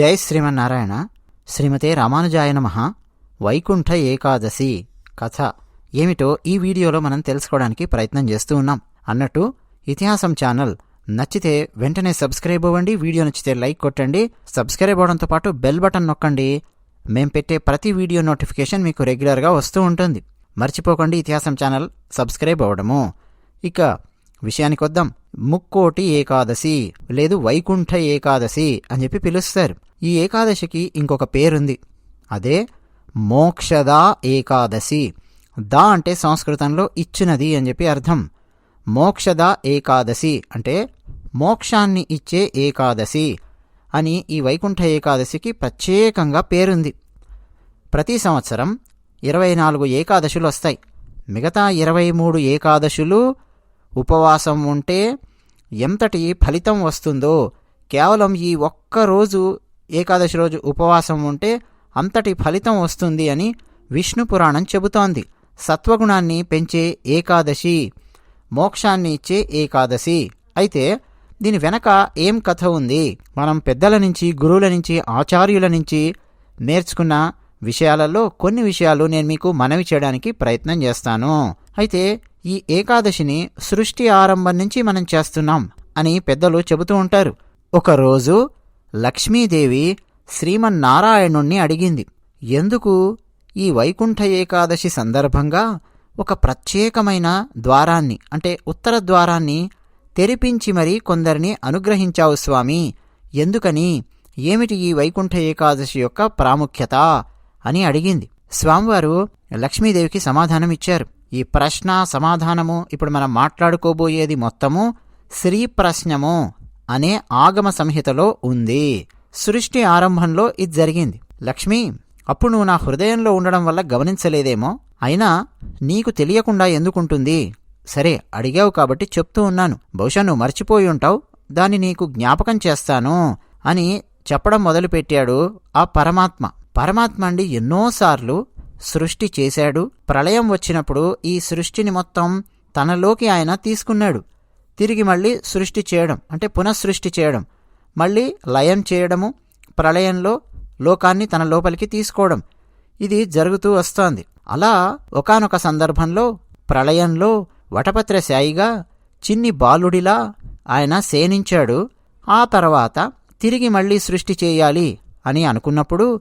జై శ్రీమన్నారాయణ. శ్రీమతే రామానుజాయ నమ. వైకుంఠ ఏకాదశి కథ. ఏమిటో ఈ వీడియోలో మనం తెలుసుకోవడానికి ప్రయత్నం చేస్తూ ఉన్నాం. అన్నట్టు ఇతిహాసం ఛానల్ నచ్చితే వెంటనే సబ్స్క్రైబ్ అవ్వండి వీడియో నచ్చితే లైక్ కొట్టండి సబ్స్క్రైబ్ అవ్వడంతో పాటు బెల్ బటన్ నొక్కండి. మేం పెట్టే ప్రతి వీడియో నోటిఫికేషన్ మీకు రెగ్యులర్గా వస్తూ ఉంటుంది. మర్చిపోకండి ఇతిహాసం ఛానల్ సబ్స్క్రైబ్ అవ్వడము. ఇక విషయానికి వద్దాం. ముక్కోటి ఏకాదశి లేదు వైకుంఠ ఏకాదశి అని చెప్పి పిలుస్తారు. ఈ ఏకాదశికి ఇంకొక పేరుంది. అదే మోక్షదా ఏకాదశి. దా అంటే సంస్కృతంలో ఇచ్చినది అని చెప్పి అర్థం. మోక్షద ఏకాదశి అంటే మోక్షాన్ని ఇచ్చే ఏకాదశి అని ఈ వైకుంఠ ఏకాదశికి ప్రత్యేకంగా పేరుంది. ప్రతి సంవత్సరం ఇరవై నాలుగు ఏకాదశులు వస్తాయి. మిగతా ఇరవై మూడు ఏకాదశులు ఉపవాసం ఉంటే ఎంతటి ఫలితం వస్తుందో కేవలం ఈ ఒక్క రోజు ఏకాదశి రోజు ఉపవాసం ఉంటే అంతటి ఫలితం వస్తుంది అని విష్ణు పురాణం చెబుతోంది. సత్వగుణాన్ని పెంచే ఏకాదశి మోక్షాన్ని ఇచ్చే ఏకాదశి. అయితే దీని వెనక ఏం కథ ఉంది? మనం పెద్దల నుంచి గురువుల నుంచి ఆచార్యుల నుంచి నేర్చుకున్న విషయాలలో కొన్ని విషయాలు నేను మీకు మనవి చేయడానికి ప్రయత్నం చేస్తాను. అయితే ఈ ఏకాదశిని సృష్టి ఆరంభం నుంచి మనం చేస్తున్నాం అని పెద్దలు చెబుతూ ఉంటారు. ఒకరోజు లక్ష్మీదేవి శ్రీమన్నారాయణుణ్ణి అడిగింది. ఎందుకు? ఈ వైకుంఠ ఏకాదశి సందర్భంగా ఒక ప్రత్యేకమైన ద్వారాన్ని అంటే ఉత్తర ద్వారాన్ని తెరిపించి మరీ కొందరిని అనుగ్రహించావు స్వామి. ఎందుకని? ఏమిటి ఈ వైకుంఠ ఏకాదశి యొక్క ప్రాముఖ్యత? అని అడిగింది. స్వామివారు లక్ష్మీదేవికి సమాధానం ఇచ్చారు. ఈ ప్రశ్న సమాధానము ఇప్పుడు మనం మాట్లాడుకోబోయేది మొత్తము శ్రీ ప్రశ్నము. అనే ఆగమ సంహితలో ఉంది. సృష్టి ఆరంభంలో ఇది జరిగింది. లక్ష్మి అప్పుడు నువ్వు నా హృదయంలో ఉండడం వల్ల గమనించలేదేమో? అయినా నీకు తెలియకుండా ఎందుకుంటుంది? సరే అడిగావు కాబట్టి చెప్తూ ఉన్నాను. బహుశా నువ్వు మర్చిపోయి ఉంటావు. దాన్ని నీకు జ్ఞాపకం చేస్తాను అని చెప్పడం మొదలుపెట్టాడు ఆ పరమాత్మ. పరమాత్మ అండి ఎన్నోసార్లు సృష్టి చేశాడు. ప్రళయం వచ్చినప్పుడు ఈ సృష్టిని మొత్తం తనలోకి ఆయన తీసుకున్నాడు. తిరిగి మళ్ళీ సృష్టి చేయడం అంటే పునఃసృష్టి చేయడం. మళ్ళీ లయం చేయడము ప్రళయంలో లోకాన్ని తన లోపలికి తీసుకోవడం. ఇది జరుగుతూ వస్తోంది. అలా ఒకానొక సందర్భంలో ప్రళయంలో వటపత్రశాయిగా చిన్ని బాలుడిలా ఆయన సేనించాడు. ఆ తర్వాత తిరిగి మళ్ళీ సృష్టి చేయాలి అని అనుకున్నప్పుడు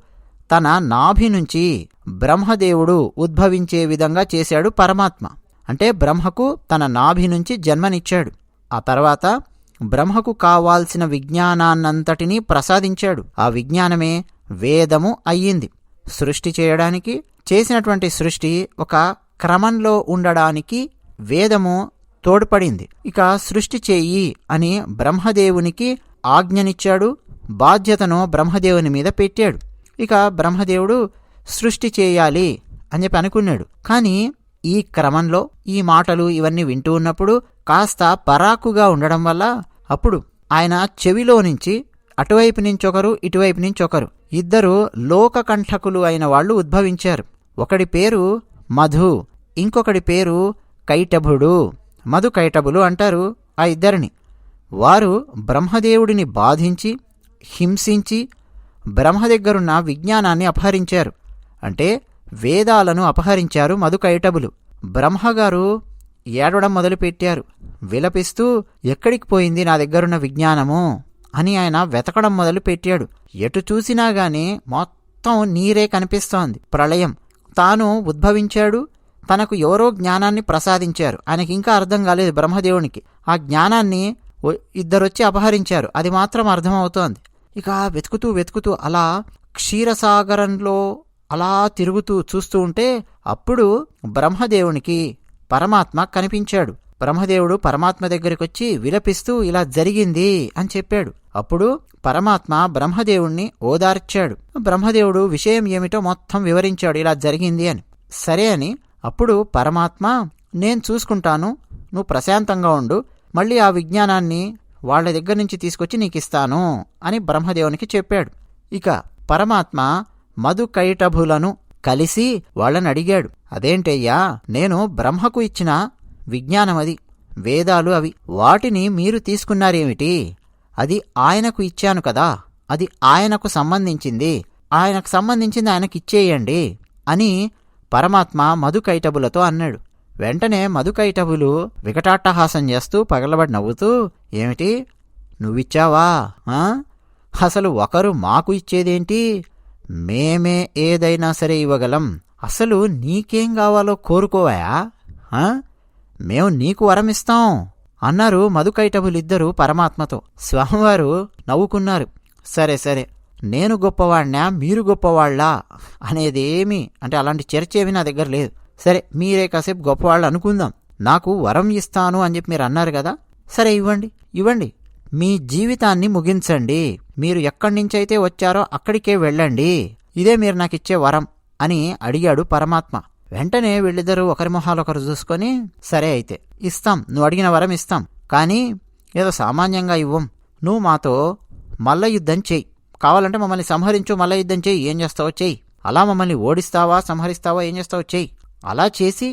తన నాభి నుంచి బ్రహ్మదేవుడు ఉద్భవించే విధంగా చేశాడు పరమాత్మ. అంటే బ్రహ్మకు తన నాభి నుంచి జన్మనిచ్చాడు. ఆ తర్వాత బ్రహ్మకు కావాల్సిన విజ్ఞానాన్నంతటినీ ప్రసాదించాడు. ఆ విజ్ఞానమే వేదము అయ్యింది. సృష్టి చేయడానికి చేసినటువంటి సృష్టి ఒక క్రమంలో ఉండడానికి వేదము తోడ్పడింది. ఇక సృష్టి చేయి అని బ్రహ్మదేవునికి ఆజ్ఞనిచ్చాడు. బాధ్యతను బ్రహ్మదేవుని మీద పెట్టాడు. ఇక బ్రహ్మదేవుడు సృష్టి చేయాలి అని చెప్పి అనుకున్నాడు. కానీ ఈ క్రమంలో ఈ మాటలు ఇవన్నీ వింటూ ఉన్నప్పుడు కాస్త పరాకుగా ఉండడం వల్ల అప్పుడు ఆయన చెవిలో నుంచి అటువైపు నుంచొకరు ఇటువైపు నుంచొకరు. ఇద్దరు లోకకంఠకులు అయిన వాళ్ళు ఉద్భవించారు. ఒకడి పేరు మధు ఇంకొకడి పేరు కైటభుడు. మధు కైటభులు అంటారు ఆ ఇద్దరిని. వారు బ్రహ్మదేవుడిని బాధించి హింసించి బ్రహ్మ దగ్గరున్న విజ్ఞానాన్ని అపహరించారు. అంటే వేదాలను అపహరించారు మధుకైటబులు బ్రహ్మగారు ఏడవడం మొదలుపెట్టారు. విలపిస్తూ ఎక్కడికి పోయింది నా దగ్గరున్న విజ్ఞానము? అని ఆయన వెతకడం మొదలుపెట్టాడు. ఎటు చూసినా గాని మొత్తం నీరే కనిపిస్తోంది. ప్రళయం. తాను ఉద్భవించాడు. తనకు ఎవరో జ్ఞానాన్ని ప్రసాదించారు. ఆయనకి ఇంకా అర్థం కాలేదు బ్రహ్మదేవునికి. ఆ జ్ఞానాన్ని ఇద్దరొచ్చి అపహరించారు. అది మాత్రం అర్థమవుతోంది. ఇక వెతుకుతూ వెతుకుతూ అలా క్షీరసాగరంలో అలా తిరుగుతూ చూస్తూ ఉంటే అప్పుడు బ్రహ్మదేవునికి పరమాత్మ కనిపించాడు. బ్రహ్మదేవుడు పరమాత్మ దగ్గరికొచ్చి విలపిస్తూ ఇలా జరిగింది అని చెప్పాడు. అప్పుడు పరమాత్మ బ్రహ్మదేవుణ్ణి ఓదార్చాడు. బ్రహ్మదేవుడు విషయం ఏమిటో మొత్తం వివరించాడు ఇలా జరిగింది అని. సరే అని అప్పుడు పరమాత్మ నేను చూసుకుంటాను నువ్వు ప్రశాంతంగా ఉండు మళ్ళీ ఆ విజ్ఞానాన్ని వాళ్ళ దగ్గర నుంచి తీసుకొచ్చి నీకిస్తాను అని బ్రహ్మదేవునికి చెప్పాడు. ఇక పరమాత్మ మధుకైటభులను కలిసి వాళ్ళని అడిగాడు అదేంటయ్యా నేను బ్రహ్మకు ఇచ్చిన విజ్ఞానమది వేదాలు అవి. వాటిని మీరు తీసుకున్నారేమిటి? అది ఆయనకు ఇచ్చాను కదా అది ఆయనకు సంబంధించింది. ఆయనకు సంబంధించింది ఆయనకి ఇచ్చేయండి అని పరమాత్మ మధుకైటబులతో అన్నాడు. వెంటనే మధుకైటబులు వికటాట్టహాసం చేస్తూ పగలబడి నవ్వుతూ ఏమిటి? నువ్విచ్చావా? ఆ? అసలు ఒకరు మాకు ఇచ్చేదేంటి? మేమే ఏదైనా సరే ఇవ్వగలం. అసలు నీకేం కావాలో కోరుకోవాయా? మేము నీకు వరమిస్తాం అన్నారు మధుకైటభులిద్దరూ పరమాత్మతో. స్వామివారు నవ్వుకున్నారు. సరే సరే. నేను గొప్పవాణ్ణా మీరు గొప్పవాళ్ళా? అనేదేమి అంటే అలాంటి చర్చ ఏమీ నా దగ్గర లేదు. సరే మీరే కాసేపు గొప్పవాళ్ళు అనుకుందాం. నాకు వరం ఇస్తాను అని చెప్పి మీరు అన్నారు కదా? సరే ఇవ్వండి ఇవ్వండి. మీ జీవితాన్ని ముగించండి. మీరు ఎక్కడి నుంచైతే వచ్చారో అక్కడికే వెళ్ళండి. ఇదే మీరు నాకు ఇచ్చే వరం అని అడిగాడు పరమాత్మ. వెంటనే వీళ్ళిద్దరూ ఒకరి మొహాలు ఒకరు చూసుకొని సరే అయితే ఇస్తాం నువ్వు అడిగిన వరం ఇస్తాం. కానీ ఏదో సామాన్యంగా ఇవ్వం. నువ్వు మాతో మల్ల యుద్ధం చెయ్యి కావాలంటే మమ్మల్ని సంహరించు మల్ల యుద్ధం చెయ్యి ఏం చేస్తావో చెయ్యి అలా మమ్మల్ని ఓడిస్తావా సంహరిస్తావా ఏం చేస్తావో చెయ్యి అలా చేసి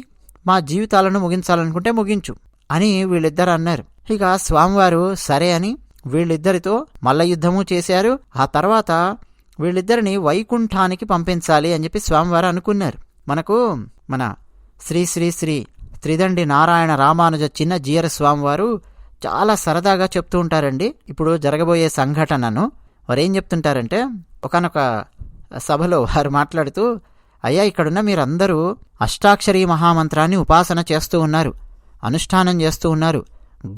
మా జీవితాలను ముగించాలనుకుంటే ముగించు అని వీళ్ళిద్దరు అన్నారు. ఇక స్వామివారు సరే అని వీళ్ళిద్దరితో మల్ల యుద్ధము చేశారు. ఆ తర్వాత వీళ్ళిద్దరిని వైకుంఠానికి పంపించాలి అని చెప్పి స్వామివారు అనుకున్నారు. మనకు మన శ్రీ శ్రీ శ్రీ త్రిదండి నారాయణ రామానుజ చిన్న జీయర స్వామివారు చాలా సరదాగా చెప్తూ ఉంటారండి. ఇప్పుడు జరగబోయే సంఘటనను వారు ఏం చెప్తుంటారంటే ఒకనొక సభలో వారు మాట్లాడుతూ అయ్యా ఇక్కడున్న మీరందరూ అష్టాక్షరీ మహామంత్రాన్ని ఉపాసన చేస్తూ ఉన్నారు అనుష్ఠానం చేస్తూ ఉన్నారు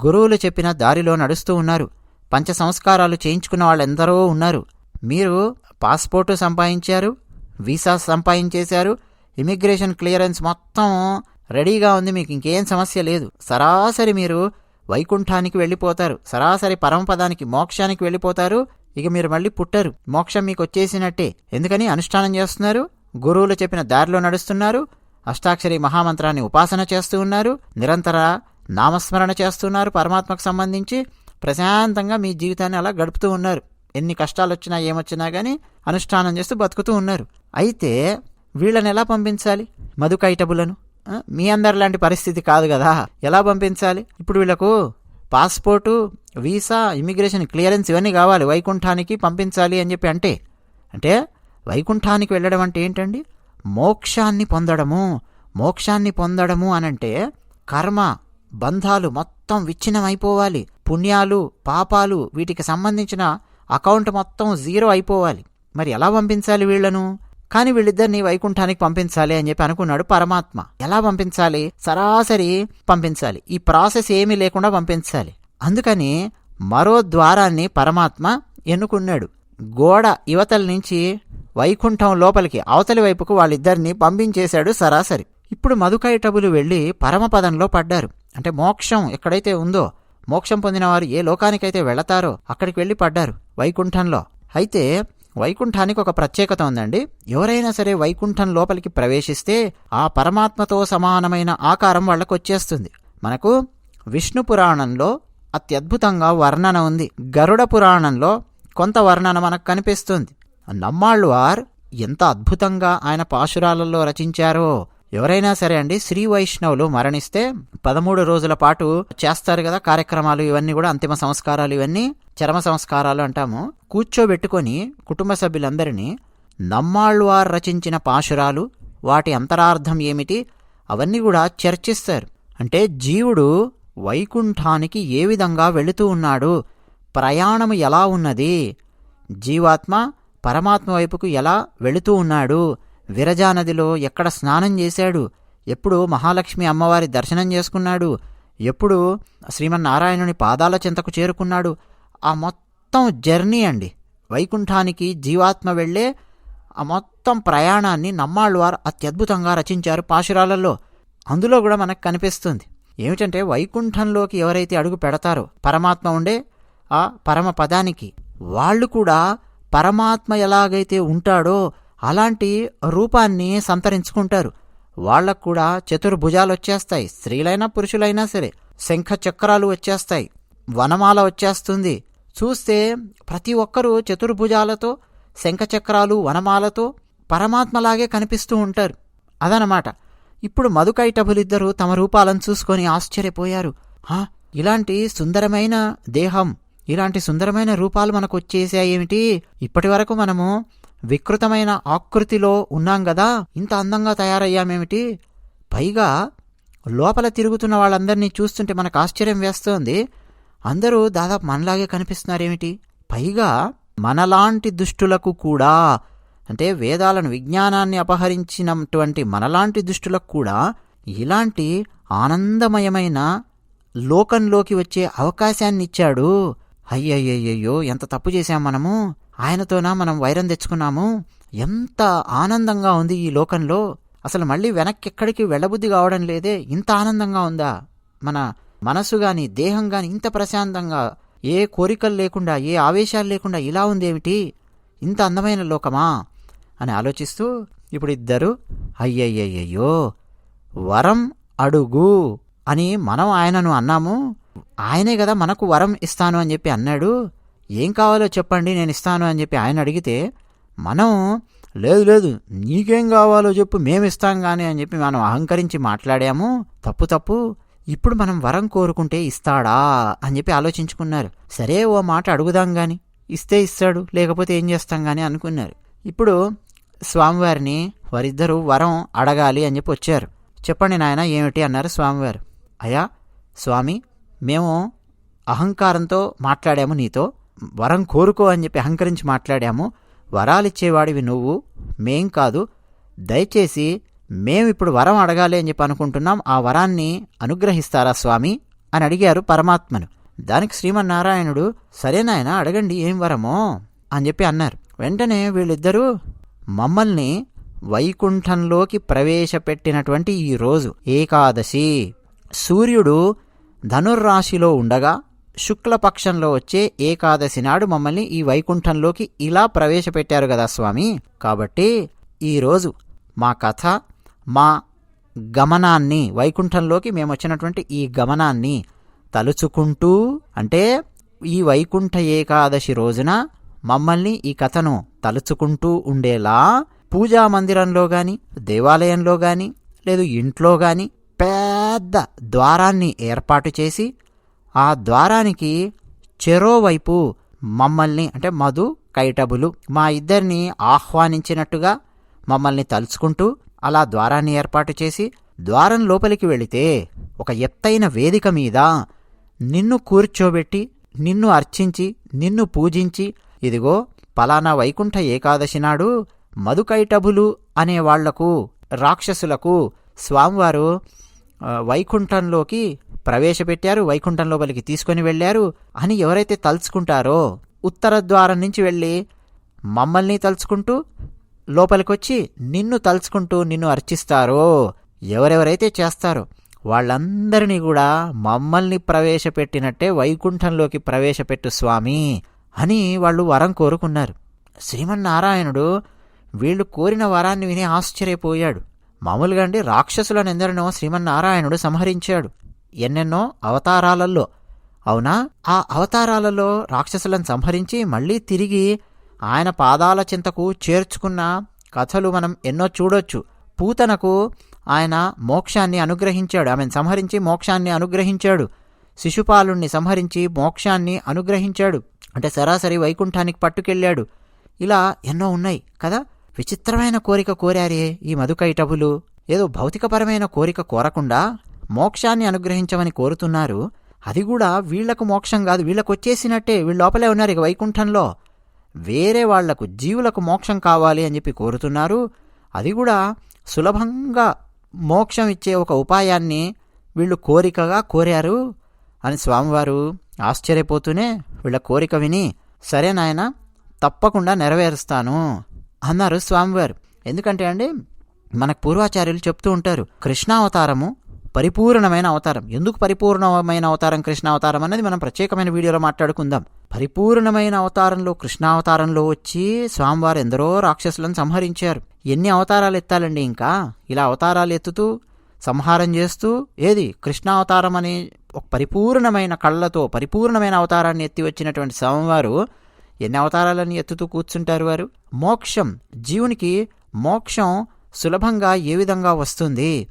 గురువులు చెప్పిన దారిలో నడుస్తూ ఉన్నారు. పంచ సంస్కారాలు చేయించుకున్న వాళ్ళెందరో ఉన్నారు. మీరు పాస్పోర్టు సంపాదించారు వీసా సంపాదించేశారు ఇమిగ్రేషన్ క్లియరెన్స్ మొత్తం రెడీగా ఉంది మీకు ఇంకేం సమస్య లేదు. సరాసరి మీరు వైకుంఠానికి వెళ్ళిపోతారు సరాసరి పరమపదానికి మోక్షానికి వెళ్ళిపోతారు ఇక మీరు మళ్ళీ పుట్టరు. మోక్షం మీకు వచ్చేసినట్టే. ఎందుకని అనుష్ఠానం చేస్తున్నారు? గురువులు చెప్పిన దారిలో నడుస్తున్నారు అష్టాక్షరి మహామంత్రాన్ని ఉపాసన చేస్తూ ఉన్నారు నిరంతర నామస్మరణ చేస్తున్నారు పరమాత్మకు సంబంధించి. ప్రశాంతంగా మీ జీవితాన్ని అలా గడుపుతూ ఉన్నారు. ఎన్ని కష్టాలు వచ్చినా ఏమొచ్చినా కానీ అనుష్ఠానం చేస్తూ బతుకుతూ ఉన్నారు. అయితే వీళ్ళని ఎలా పంపించాలి? మధుకైటబులను మీ అందరిలాంటి పరిస్థితి కాదు కదా. ఎలా పంపించాలి? ఇప్పుడు వీళ్ళకు పాస్పోర్టు వీసా ఇమిగ్రేషన్ క్లియరెన్స్ ఇవన్నీ కావాలి. వైకుంఠానికి పంపించాలి అని చెప్పి అంటే అంటే వైకుంఠానికి వెళ్ళడం అంటే ఏంటండి? మోక్షాన్ని పొందడము. మోక్షాన్ని పొందడము అనంటే కర్మ బంధాలు మొత్తం విచ్ఛిన్నం అయిపోవాలి పుణ్యాలు పాపాలు వీటికి సంబంధించిన అకౌంట్ మొత్తం జీరో అయిపోవాలి. మరి ఎలా పంపించాలి వీళ్ళను కానీ వీళ్ళిద్దరిని వైకుంఠానికి పంపించాలి అని చెప్పి అనుకున్నాడు పరమాత్మ. ఎలా పంపించాలి? సరాసరి పంపించాలి. ఈ ప్రాసెస్ ఏమీ లేకుండా పంపించాలి. అందుకని మరో ద్వారాన్ని పరమాత్మ ఎన్నుకున్నాడు. గోడ యువతల నుంచి వైకుంఠం లోపలికి అవతలి వైపుకు వాళ్ళిద్దరిని పంపించేశాడు సరాసరి. ఇప్పుడు మధుకైటబులు వెళ్ళి పరమపదంలో పడ్డారు. అంటే మోక్షం ఎక్కడైతే ఉందో మోక్షం పొందినవారు ఏ లోకానికైతే వెళతారో అక్కడికి వెళ్ళి పడ్డారు వైకుంఠంలో. అయితే వైకుంఠానికి ఒక ప్రత్యేకత ఉందండి. ఎవరైనా సరే వైకుంఠం లోపలికి ప్రవేశిస్తే ఆ పరమాత్మతో సమానమైన ఆకారం వాళ్ళకు వచ్చేస్తుంది. మనకు విష్ణు పురాణంలో అత్యద్భుతంగా వర్ణన ఉంది. గరుడ పురాణంలో కొంత వర్ణన మనకు కనిపిస్తుంది. నమ్మాళ్ళవార్ ఎంత అద్భుతంగా ఆయన పాశురాలలో రచించారో ఎవరైనా సరే అండి శ్రీ వైష్ణవులు మరణిస్తే పదమూడు రోజుల పాటు చేస్తారు కదా కార్యక్రమాలు ఇవన్నీ కూడా అంతిమ సంస్కారాలు ఇవన్నీ చరమ సంస్కారాలు అంటాము. కూర్చోబెట్టుకొని కుటుంబ సభ్యులందరినీ నమ్మాళ్ళవార్ రచించిన పాశురాలు వాటి అంతరార్థం ఏమిటి అవన్నీ కూడా చర్చిస్తారు. అంటే జీవుడు వైకుంఠానికి ఏ విధంగా వెళుతూ ఉన్నాడు ప్రయాణము ఎలా ఉన్నది జీవాత్మ పరమాత్మ వైపుకు ఎలా వెళుతూ ఉన్నాడు విరజానదిలో ఎక్కడ స్నానం చేశాడు? ఎప్పుడు మహాలక్ష్మి అమ్మవారి దర్శనం చేసుకున్నాడు? ఎప్పుడు శ్రీమన్నారాయణుని పాదాల చెంతకు చేరుకున్నాడు? ఆ మొత్తం జర్నీ అండి. వైకుంఠానికి జీవాత్మ వెళ్ళే ఆ మొత్తం ప్రయాణాన్ని నమ్మాళ్ళవారు అత్యద్భుతంగా రచించారు పాశురాలలో. అందులో కూడా మనకు కనిపిస్తుంది. ఏమిటంటే వైకుంఠంలోకి ఎవరైతే అడుగు పెడతారో పరమాత్మ ఉండే ఆ పరమ పదానికి వాళ్ళు కూడా పరమాత్మ ఎలాగైతే ఉంటాడో అలాంటి రూపాన్ని సంతరించుకుంటారు. వాళ్ళకు కూడా చతుర్భుజాలు వచ్చేస్తాయి స్త్రీలైనా పురుషులైనా సరే శంఖ చక్రాలు వచ్చేస్తాయి. వనమాల వచ్చేస్తుంది. చూస్తే ప్రతి ఒక్కరూ చతుర్భుజాలతో శంఖచక్రాలు వనమాలతో పరమాత్మలాగే కనిపిస్తూ ఉంటారు. అదనమాట. ఇప్పుడు మధుకైటభులిద్దరూ తమ రూపాలను చూసుకొని ఆశ్చర్యపోయారు. "హా, ఇలాంటి సుందరమైన దేహం ఇలాంటి సుందరమైన రూపాలు మనకు వచ్చేసాయేమిటి? ఇప్పటి వరకు మనము వికృతమైన ఆకృతిలో ఉన్నాం కదా ఇంత అందంగా తయారయ్యామేమిటి? పైగా లోపల తిరుగుతున్న వాళ్ళందరినీ చూస్తుంటే మనకు ఆశ్చర్యం వేస్తోంది. అందరూ దాదాపు మనలాగే కనిపిస్తున్నారేమిటి? పైగా మనలాంటి దుష్టులకు కూడా అంటే వేదాలను విజ్ఞానాన్ని అపహరించినటువంటి మనలాంటి దుష్టులకు కూడా ఇలాంటి ఆనందమయమైన లోకంలోకి వచ్చే అవకాశాన్ని ఇచ్చాడు అయ్యయ్యయ్యో ఎంత తప్పు చేశాం మనము. ఆయనతోనా మనం వైరం తెచ్చుకున్నాము? ఎంత ఆనందంగా ఉంది ఈ లోకంలో. అసలు మళ్ళీ వెనక్కి ఎక్కడికి వెళ్ళబుద్ధి కావడం లేదే. ఇంత ఆనందంగా ఉందా? మన మనసు గాని దేహం గాని ఇంత ప్రశాంతంగా ఏ కోరికలు లేకుండా ఏ ఆవేశాలు లేకుండా ఇలా ఉందేమిటి? ఇంత అందమైన లోకమా? అని ఆలోచిస్తూ ఇప్పుడు ఇద్దరు అయ్యయ్యయ్యో వరం అడుగు అని మనం ఆయనను అన్నాము. ఆయనే కదా మనకు వరం ఇస్తాను అని చెప్పి అన్నాడు. ఏం కావాలో చెప్పండి నేను ఇస్తాను అని చెప్పి ఆయన అడిగితే మనం లేదు లేదు నీకేం కావాలో చెప్పు మేము ఇస్తాం కానీ అని చెప్పి మనం అహంకరించి మాట్లాడాము. తప్పు తప్పు. ఇప్పుడు మనం వరం కోరుకుంటే ఇస్తాడా అని చెప్పి ఆలోచించుకున్నారు. సరే ఓ మాట అడుగుదాం గాని ఇస్తే ఇస్తాడు లేకపోతే ఏం చేస్తాం గాని అనుకున్నారు. ఇప్పుడు స్వామివారిని వారిద్దరూ వరం అడగాలి అని చెప్పి వచ్చారు. చెప్పండి నాయన ఏమిటి అన్నారు స్వామివారు. అయ్యా స్వామి మేము అహంకారంతో మాట్లాడాము నీతో. వరం కోరుకో అని చెప్పి అహంకరించి మాట్లాడాము. వరాలిచ్చేవాడివి నువ్వు మేం కాదు. దయచేసి మేమిప్పుడు వరం అడగాలి అని చెప్పి అనుకుంటున్నాం. ఆ వరాన్ని అనుగ్రహిస్తారా స్వామి? అని అడిగారు పరమాత్మను. దానికి శ్రీమన్నారాయణుడు సరేనాయన అడగండి ఏం వరమో అని చెప్పి అన్నారు. వెంటనే వీళ్ళిద్దరూ మమ్మల్ని వైకుంఠంలోకి ప్రవేశపెట్టినటువంటి ఈ రోజు ఏకాదశి. సూర్యుడు ధనుర్రాశిలో ఉండగా శుక్లపక్షంలో వచ్చే ఏకాదశి నాడు మమ్మల్ని ఈ వైకుంఠంలోకి ఇలా ప్రవేశపెట్టారు కదా స్వామి. కాబట్టి ఈరోజు మా కథ మా గమనాన్ని వైకుంఠంలోకి మేము వచ్చినటువంటి ఈ గమనాన్ని తలుచుకుంటూ అంటే ఈ వైకుంఠ ఏకాదశి రోజున మమ్మల్ని ఈ కథను తలుచుకుంటూ ఉండేలా పూజా మందిరంలో గాని దేవాలయంలో గాని లేదు ఇంట్లో గాని పెద్ద ద్వారాన్ని ఏర్పాటు చేసి ఆ ద్వారానికి చెరోవైపు మమ్మల్ని అంటే మధు కైటబులు మా ఇద్దరిని ఆహ్వానించినట్టుగా మమ్మల్ని తలుచుకుంటూ అలా ద్వారాన్ని ఏర్పాటు చేసి ద్వారం లోపలికి వెళితే ఒక ఎత్తైన వేదిక మీద నిన్ను కూర్చోబెట్టి నిన్ను అర్చించి నిన్ను పూజించి ఇదిగో పలానా వైకుంఠ ఏకాదశి నాడు మధుకైటభులు అనే వాళ్ళకు రాక్షసులకు స్వామివారు వైకుంఠంలోకి ప్రవేశపెట్టారు వైకుంఠం లోపలికి తీసుకొని వెళ్ళారు అని ఎవరైతే తలుచుకుంటారో ఉత్తర ద్వారం నుంచి వెళ్ళి మమ్మల్ని తలుచుకుంటూ లోపలికొచ్చి నిన్ను తలుచుకుంటూ నిన్ను అర్చిస్తారో ఎవరెవరైతే చేస్తారో వాళ్ళందరినీ కూడా మమ్మల్ని ప్రవేశపెట్టినట్టే వైకుంఠంలోకి ప్రవేశపెట్టు స్వామి అని వాళ్ళు వరం కోరుకున్నారు. శ్రీమన్నారాయణుడు వీళ్ళు కోరిన వరాన్ని విని ఆశ్చర్యపోయాడు. మామూలుగా అండి రాక్షసులను ఎందరినో శ్రీమన్నారాయణుడు సంహరించాడు. ఎన్నెన్నో అవతారాలలో అవునా? ఆ అవతారాలలో రాక్షసులను సంహరించి మళ్ళీ తిరిగి ఆయన పాదాల చింతకు చేర్చుకున్న కథలు మనం ఎన్నో చూడొచ్చు. పూతనకు ఆయన మోక్షాన్ని అనుగ్రహించాడు. ఆమెను సంహరించి మోక్షాన్ని అనుగ్రహించాడు. శిశుపాలుణ్ణి సంహరించి మోక్షాన్ని అనుగ్రహించాడు. అంటే సరాసరి వైకుంఠానికి పట్టుకెళ్ళాడు. ఇలా ఎన్నో ఉన్నాయి కదా? విచిత్రమైన కోరిక కోరారే ఈ మధుకైటబులు ఏదో భౌతికపరమైన కోరిక కోరకుండా మోక్షాన్ని అనుగ్రహించమని కోరుతున్నారు. అది కూడా వీళ్ళకు మోక్షం కాదు. వీళ్ళకు వచ్చేసినట్టే. వీళ్ళు లోపలే ఉన్నారు ఇక వైకుంఠంలో. వేరే వాళ్ళకు జీవులకు మోక్షం కావాలి అని చెప్పి కోరుతున్నారు. అది కూడా సులభంగా మోక్షం ఇచ్చే ఒక ఉపాయాన్ని వీళ్ళు కోరికగా కోరారు అని స్వామివారు ఆశ్చర్యపోతూనే వీళ్ళ కోరిక విని సరే నాయన తప్పకుండా నెరవేరుస్తాను అన్నారు స్వామివారు. ఎందుకంటే అండి మనకు పూర్వాచార్యులు చెప్తూ ఉంటారు కృష్ణావతారము పరిపూర్ణమైన అవతారం. ఎందుకు పరిపూర్ణమైన అవతారం కృష్ణావతారం అనేది మనం ప్రత్యేకమైన వీడియోలో మాట్లాడుకుందాం. పరిపూర్ణమైన అవతారంలో కృష్ణావతారంలో వచ్చి స్వామివారు ఎందరో రాక్షసులను సంహరించారు. ఎన్ని అవతారాలు ఎత్తాలండి ఇంకా? ఇలా అవతారాలు ఎత్తుతూ సంహారం చేస్తూ ఏది? కృష్ణావతారం అనే ఒక పరిపూర్ణమైన కళ్ళతో పరిపూర్ణమైన అవతారాన్ని ఎత్తి వచ్చినటువంటి స్వామివారు ఎన్ని అవతారాలని ఎత్తుతూ కూర్చుంటారు వారు? మోక్షం. జీవునికి మోక్షం సులభంగా ఏ విధంగా వస్తుంది?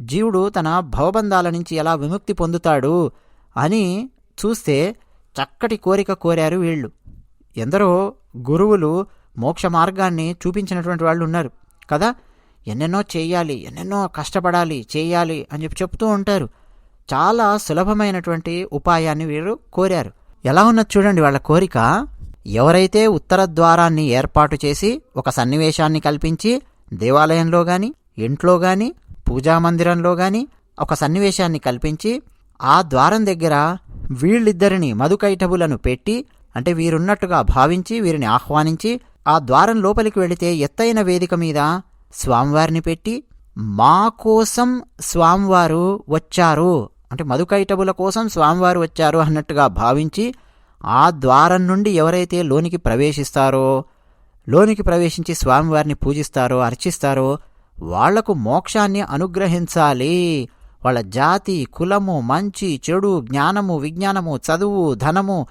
జీవుడు తన భవబంధాల నుంచి ఎలా విముక్తి పొందుతాడు అని చూస్తే చక్కటి కోరిక కోరారు వీళ్ళు. ఎందరో గురువులు మోక్ష మార్గాన్ని చూపించినటువంటి వాళ్ళు ఉన్నారు. కదా? ఎన్నెన్నో చేయాలి ఎన్నెన్నో కష్టపడాలి చేయాలి అని చెప్పి చెప్తూ ఉంటారు. చాలా సులభమైనటువంటి ఉపాయాన్ని వీరు కోరారు. ఎలా ఉన్నది చూడండి వాళ్ళ కోరిక. ఎవరైతే ఉత్తర ద్వారాన్ని ఏర్పాటు చేసి ఒక సన్నివేశాన్ని కల్పించి దేవాలయంలో గాని ఇంట్లో గాని పూజామందిరంలో గాని ఒక సన్నివేశాన్ని కల్పించి ఆ ద్వారం దగ్గర వీళ్ళిద్దరిని మధుకైటబులను పెట్టి అంటే వీరున్నట్టుగా భావించి వీరిని ఆహ్వానించి ఆ ద్వారం లోపలికి వెళితే ఎత్తైన వేదిక మీద స్వామివారిని పెట్టి మా కోసం స్వామివారు వచ్చారు. అంటే మధుకైటబుల కోసం స్వామివారు వచ్చారు అన్నట్టుగా భావించి ఆ ద్వారం నుండి ఎవరైతే లోనికి ప్రవేశిస్తారో లోనికి ప్రవేశించి స్వామివారిని పూజిస్తారో అర్చిస్తారో వాళ్ళకు మోక్షాన్ని అనుగ్రహించాలి. వాళ్ళ జాతి కులము మంచి చెడు జ్ఞానము విజ్ఞానము చదువు ధనము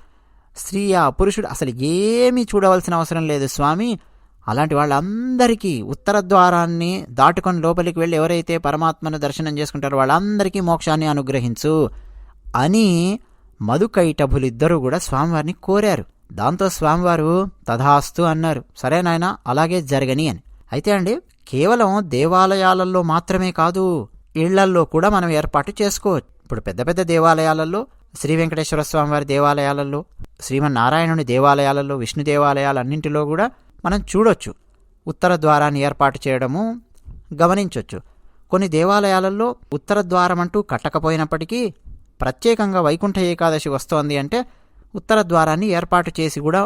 స్త్రీయా పురుషుడు అసలు ఏమీ చూడవలసిన అవసరం లేదు స్వామి. అలాంటి వాళ్ళందరికీ ఉత్తర ద్వారాన్ని దాటుకొని లోపలికి వెళ్ళి ఎవరైతే పరమాత్మను దర్శనం చేసుకుంటారో వాళ్ళందరికీ మోక్షాన్ని అనుగ్రహించు అని మధుకైటభులిద్దరూ కూడా స్వామివారిని కోరారు. దాంతో స్వామివారు తథాస్తు అన్నారు. సరే నాయన అలాగే జరగని అని. అయితే అండి కేవలం దేవాలయాలలో మాత్రమే కాదు ఇళ్ళల్లో కూడా మనం ఏర్పాటు చేసుకోవచ్చు. ఇప్పుడు పెద్ద పెద్ద దేవాలయాలలో శ్రీ వెంకటేశ్వర స్వామివారి దేవాలయాలలో శ్రీమన్నారాయణుని దేవాలయాలలో విష్ణు దేవాలయాలన్నింటిలో కూడా మనం చూడొచ్చు. ఉత్తర ద్వారాన్ని ఏర్పాటు చేయడము గమనించవచ్చు కొన్ని దేవాలయాలలో ఉత్తర ద్వారం అంటూ కట్టకపోయినప్పటికీ ప్రత్యేకంగా వైకుంఠ ఏకాదశి వస్తోంది అంటే ఉత్తర ద్వారాన్ని ఏర్పాటు చేసి కూడా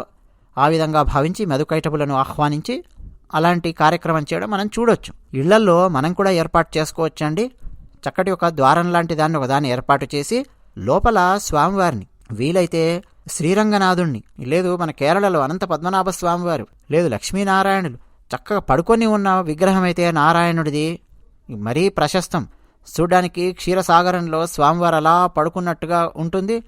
ఆ విధంగా భావించి మెదుకైటపులను ఆహ్వానించి అలాంటి కార్యక్రమం చేయడం మనం చూడొచ్చు. ఇళ్ళల్లో మనం కూడా ఏర్పాటు చేసుకోవచ్చండి. చక్కటి ఒక ద్వారం లాంటి దాన్ని ఒకదాన్ని ఏర్పాటు చేసి లోపల స్వామివారిని వీలైతే శ్రీరంగనాథుణ్ణి లేదు మన కేరళలో అనంత పద్మనాభ స్వామివారు లేదు లక్ష్మీనారాయణులు చక్కగా పడుకొని ఉన్న విగ్రహం అయితే నారాయణుడిది. మరీ ప్రశస్తం. చూడ్డానికి క్షీరసాగరంలో స్వామివారు అలా పడుకున్నట్టుగా ఉంటుంది.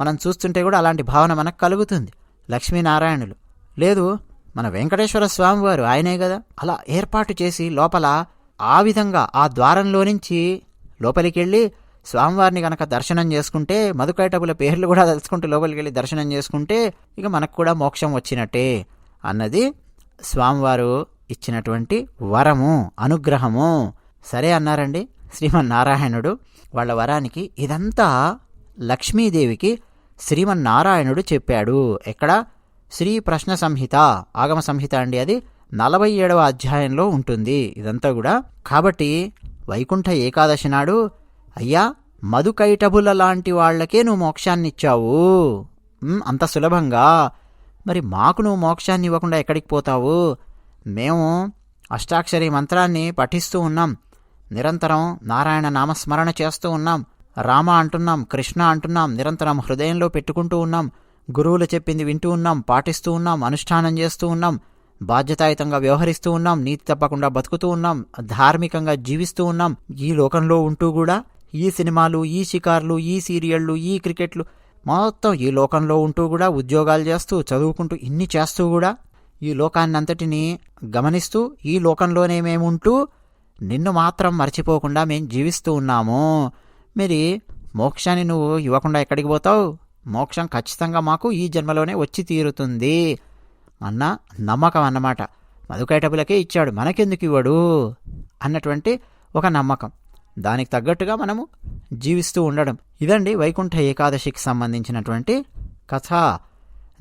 మనం చూస్తుంటే కూడా అలాంటి భావన మనకు కలుగుతుంది. లక్ష్మీనారాయణులు లేదు మన వెంకటేశ్వర స్వామివారు ఆయనే కదా అలా ఏర్పాటు చేసి లోపల ఆ విధంగా ఆ ద్వారంలో నుంచి లోపలికి వెళ్ళి స్వామివారిని కనుక దర్శనం చేసుకుంటే మధుకైటపుల పేర్లు కూడా తెలుసుకుంటూ లోపలికి వెళ్ళి దర్శనం చేసుకుంటే ఇక మనకు కూడా మోక్షం వచ్చినట్టే అన్నది స్వామివారు ఇచ్చినటువంటి వరము అనుగ్రహము. సరే అన్నారండి శ్రీమన్నారాయణుడు. వాళ్ళ వరానికి ఇదంతా లక్ష్మీదేవికి శ్రీమన్నారాయణుడు చెప్పాడు. ఎక్కడ? శ్రీ ప్రశ్న సంహిత ఆగమ సంహిత అండి అది. నలభై ఏడవ అధ్యాయంలో ఉంటుంది. ఇదంతా కూడా. కాబట్టి వైకుంఠ ఏకాదశి నాడు అయ్యా మధుకైటబుల లాంటి వాళ్ళకే నువ్వు మోక్షాన్నిచ్చావు. ఇచ్చావు అంత సులభంగా. మరి మాకు నువ్వు మోక్షాన్ని ఇవ్వకుండా ఎక్కడికి పోతావు? మేము అష్టాక్షరి మంత్రాన్ని పఠిస్తూ ఉన్నాం. నిరంతరం నారాయణ నామస్మరణ చేస్తూ ఉన్నాం. రామ అంటున్నాం కృష్ణ అంటున్నాం నిరంతరం హృదయంలో పెట్టుకుంటూ ఉన్నాం. గురువులు చెప్పింది వింటూ ఉన్నాం పాటిస్తూ ఉన్నాం అనుష్ఠానం చేస్తూ ఉన్నాం బాధ్యతాయుతంగా వ్యవహరిస్తూ ఉన్నాం నీతి తప్పకుండా బతుకుతూ ఉన్నాం ధార్మికంగా జీవిస్తూ ఉన్నాం. ఈ లోకంలో ఉంటూ కూడా ఈ సినిమాలు ఈ షికార్లు ఈ సీరియళ్ళు ఈ క్రికెట్లు మొత్తం ఈ లోకంలో ఉంటూ కూడా ఉద్యోగాలు చేస్తూ చదువుకుంటూ ఇన్ని చేస్తూ కూడా ఈ లోకాన్నంతటినీ గమనిస్తూ ఈ లోకంలోనే మేముంటూ నిన్ను మాత్రం మర్చిపోకుండా మేము జీవిస్తూ ఉన్నాము. మరి మోక్షాన్ని నువ్వు ఇవ్వకుండా ఎక్కడికి పోతావు? మోక్షం ఖచ్చితంగా మాకు ఈ జన్మలోనే వచ్చి తీరుతుంది అన్న నమ్మకం అన్నమాట. మధుకైటపులకే ఇచ్చాడు. మనకెందుకు ఇవ్వడు? అన్నటువంటి ఒక నమ్మకం. దానికి తగ్గట్టుగా మనము జీవిస్తూ ఉండడం. ఇదండి వైకుంఠ ఏకాదశికి సంబంధించినటువంటి కథ.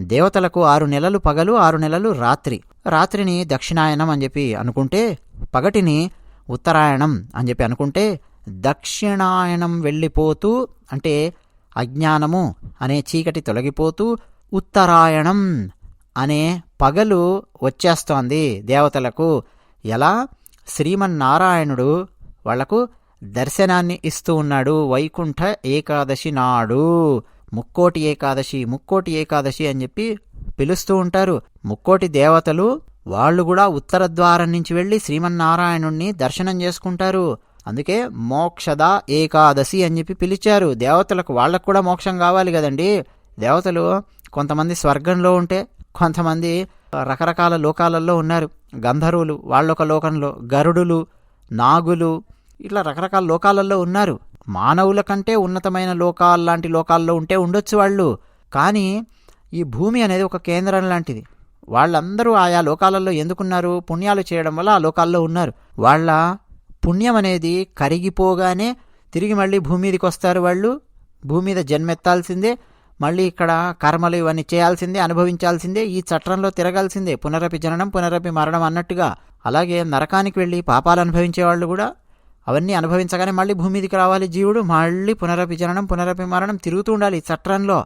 దేవతలకు ఆరు నెలలు పగలు ఆరు నెలలు రాత్రి. రాత్రిని దక్షిణాయనం అని చెప్పి అనుకుంటే పగటిని ఉత్తరాయణం అని చెప్పి అనుకుంటే దక్షిణాయనం వెళ్ళిపోతూ అంటే అజ్ఞానము అనే చీకటి తొలగిపోతూ ఉత్తరాయణం అనే పగలు వచ్చేస్తోంది దేవతలకు. ఎలా? శ్రీమన్నారాయణుడు వాళ్ళకు దర్శనాన్ని ఇస్తూ ఉన్నాడు. వైకుంఠ ఏకాదశి నాడు. ముక్కోటి ఏకాదశి ముక్కోటి ఏకాదశి అని చెప్పి పిలుస్తూ ఉంటారు. ముక్కోటి దేవతలు వాళ్ళు కూడా ఉత్తర ద్వారం నుంచి వెళ్ళి శ్రీమన్నారాయణుణ్ణి దర్శనం చేసుకుంటారు. అందుకే మోక్షద ఏకాదశి అని చెప్పి పిలిచారు. దేవతలకు వాళ్ళకు కూడా మోక్షం కావాలి కదండి. దేవతలు కొంతమంది స్వర్గంలో ఉంటే కొంతమంది రకరకాల లోకాలలో ఉన్నారు. గంధర్వులు వాళ్ళొక లోకంలో గరుడులు నాగులు ఇట్లా రకరకాల లోకాలలో ఉన్నారు. మానవుల కంటే ఉన్నతమైన లోకాల్లాంటి లోకాల్లో ఉంటే ఉండొచ్చు వాళ్ళు. కానీ ఈ భూమి అనేది ఒక కేంద్రం లాంటిది. వాళ్ళందరూ ఆయా లోకాలలో ఎందుకున్నారు? పుణ్యాలు చేయడం వల్ల ఆ లోకాల్లో ఉన్నారు. వాళ్ళ పుణ్యం అనేది కరిగిపోగానే తిరిగి మళ్ళీ భూమి మీదకి వస్తారు వాళ్ళు. భూమి మీద జన్మెత్తాల్సిందే. మళ్ళీ ఇక్కడ కర్మలు ఇవన్నీ చేయాల్సిందే అనుభవించాల్సిందే ఈ చట్రంలో తిరగాల్సిందే. పునరపి జననం పునరపి మరణం అన్నట్టుగా. అలాగే నరకానికి వెళ్ళి పాపాలు అనుభవించే వాళ్ళు కూడా అవన్నీ అనుభవించగానే మళ్ళీ భూమి మీదకి రావాలి జీవుడు. మళ్ళీ పునరపి జననం పునరపి మరణం తిరుగుతూ ఉండాలి ఈ చట్రంలో.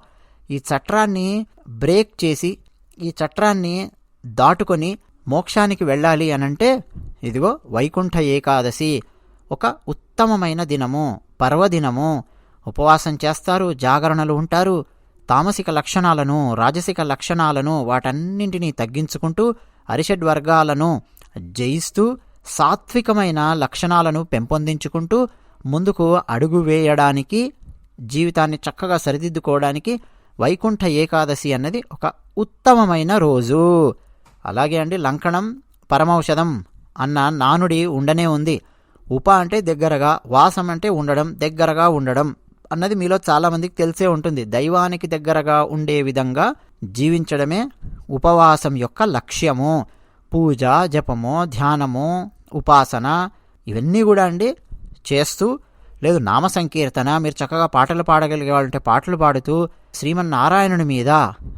ఈ చట్రాన్ని బ్రేక్ చేసి ఈ చట్రాన్ని దాటుకొని మోక్షానికి వెళ్ళాలి అనంటే ఇదిగో వైకుంఠ ఏకాదశి. ఒక ఉత్తమమైన దినము పర్వదినము. ఉపవాసం చేస్తారు జాగరణలు ఉంటారు. తామసిక లక్షణాలను రాజసిక లక్షణాలను వాటన్నింటినీ తగ్గించుకుంటూ అరిషడ్ వర్గాలను జయిస్తూ సాత్వికమైన లక్షణాలను పెంపొందించుకుంటూ ముందుకు అడుగు వేయడానికి జీవితాన్ని చక్కగా సరిదిద్దుకోవడానికి వైకుంఠ ఏకాదశి అన్నది ఒక ఉత్తమమైన రోజు. అలాగే అండి లంకణం పరమౌషధం. అన్న నానుడి ఉండనే ఉంది. ఉప అంటే దగ్గరగా వాసం అంటే ఉండడం దగ్గరగా ఉండడం అన్నది మీలో చాలామందికి తెలిసే ఉంటుంది. దైవానికి దగ్గరగా ఉండే విధంగా జీవించడమే ఉపవాసం యొక్క లక్ష్యము. పూజ జపము ధ్యానము ఉపాసన ఇవన్నీ కూడా అండి చేస్తూ లేదు నామ సంకీర్తన మీరు చక్కగా పాటలు పాడగలిగే వాళ్ళంటే పాటలు పాడుతూ శ్రీమన్నారాయణుని మీద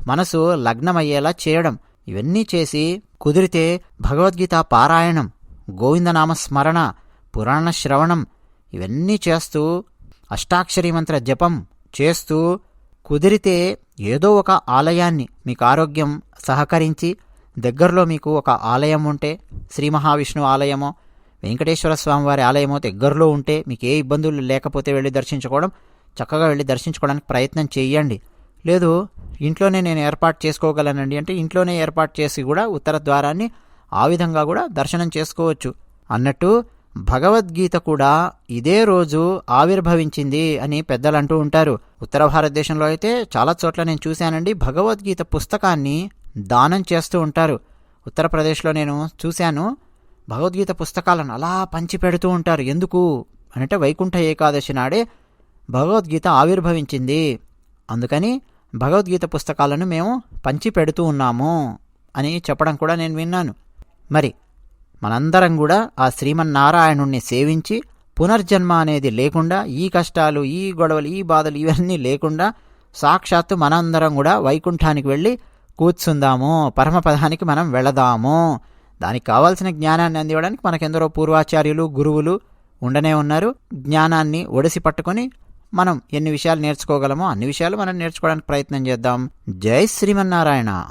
మనసు లగ్నమయ్యేలా చేయడం ఇవన్నీ చేసి కుదిరితే భగవద్గీత పారాయణం గోవిందనామ స్మరణ పురాణ శ్రవణం ఇవన్నీ చేస్తూ అష్టాక్షరీ మంత్ర జపం చేస్తూ కుదిరితే ఏదో ఒక ఆలయాన్ని మీకు ఆరోగ్యం సహకరించి దగ్గరలో మీకు ఒక ఆలయం ఉంటే శ్రీ మహావిష్ణు ఆలయమో వెంకటేశ్వర స్వామి వారి ఆలయమో దగ్గరలో ఉంటే మీకు ఏ ఇబ్బందులు లేకపోతే వెళ్ళి దర్శించుకోవడం చక్కగా వెళ్ళి దర్శించుకోవడానికి ప్రయత్నం చేయండి. లేదు ఇంట్లోనే నేను ఏర్పాటు చేసుకోగలనండి అంటే ఇంట్లోనే ఏర్పాటు చేసి కూడా ఉత్తర ద్వారాన్ని ఆ విధంగా కూడా దర్శనం చేసుకోవచ్చు. అన్నట్టు భగవద్గీత కూడా ఇదే రోజు ఆవిర్భవించింది అని పెద్దలు అంటూ ఉంటారు. ఉత్తర భారతదేశంలో అయితే చాలా చోట్ల నేను చూశానండి భగవద్గీత పుస్తకాన్ని దానం చేస్తూ ఉంటారు. ఉత్తరప్రదేశ్లో నేను చూశాను భగవద్గీత పుస్తకాలను అలా పంచి పెడుతూ ఉంటారు. ఎందుకు? అంటే వైకుంఠ ఏకాదశి నాడే భగవద్గీత ఆవిర్భవించింది. అందుకని భగవద్గీత పుస్తకాలను మేము పంచి పెడుతూ ఉన్నాము అని చెప్పడం కూడా నేను విన్నాను. మరి మనందరం కూడా ఆ శ్రీమన్నారాయణుణ్ణి సేవించి పునర్జన్మ అనేది లేకుండా ఈ కష్టాలు ఈ గొడవలు ఈ బాధలు ఇవన్నీ లేకుండా సాక్షాత్తు మనందరం కూడా వైకుంఠానికి వెళ్ళి కూర్చుందాము పరమపదానికి మనం వెళదాము. దానికి కావాల్సిన జ్ఞానాన్ని అందివ్వడానికి మనకెందరో పూర్వాచార్యులు గురువులు ఉండనే ఉన్నారు. జ్ఞానాన్ని ఒడిసి పట్టుకొని మనం ఎన్ని విషయాలు నేర్చుకోగలమో అన్ని విషయాలు మనం నేర్చుకోవడానికి ప్రయత్నం చేద్దాం. జై శ్రీమన్నారాయణ.